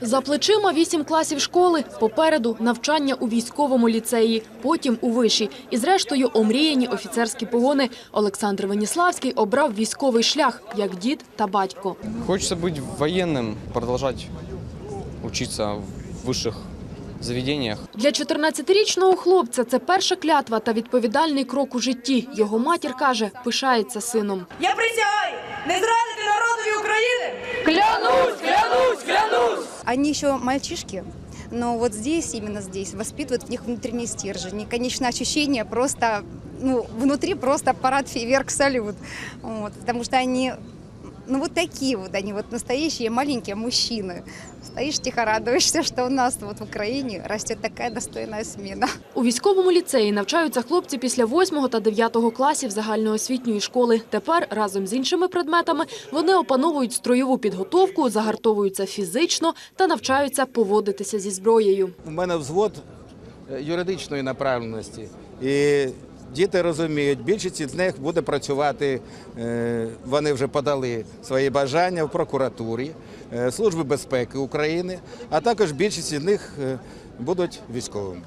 За плечима вісім класів школи, попереду навчання у військовому ліцеї, потім у виші. І зрештою омріяні офіцерські погони. Олександр Веніславський обрав військовий шлях, як дід та батько. Хочется быть военным, продолжать учиться в высших заведениях. Для 14-річного хлопця це перша клятва та відповідальний крок у житті. Його матір каже, пишається сином. Я присягаю не зрадити Они еще мальчишки, но вот здесь, именно здесь, воспитывают в них внутренний стержень. И, конечно, ощущение просто, ну, внутри просто парад, фейверк, салют. Вот, потому что они, ну, вот такие вот, они вот настоящие маленькие мужчины. Стоишь тихо, радуешься, что у нас вот в Украине растет такая достойная смена. У військовому ліцеї навчаються хлопці після 8 та 9 класів загальноосвітньої школи. Тепер разом з іншими предметами вони опановують строєву підготовку, загартовуються фізично та навчаються поводитися зі зброєю. У мене взвод е, юридичної направленості. І діти розуміють, більшість з них буде працювати, е, вони вже подали свої бажання в прокуратурі, е, Служби безпеки України, а також більшість з них е, будуть військовими.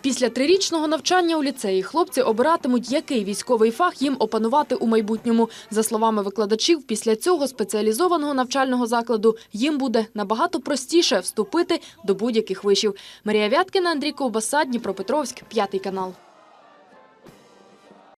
Після трирічного навчання у ліцеї хлопці обиратимуть, який військовий фах їм опанувати у майбутньому. За словами викладачів, після цього спеціалізованого навчального закладу їм буде набагато простіше вступити до будь-яких вишів. Марія Вяткіна, Андрій Ковбаса, Дніпропетровськ, п'ятий канал.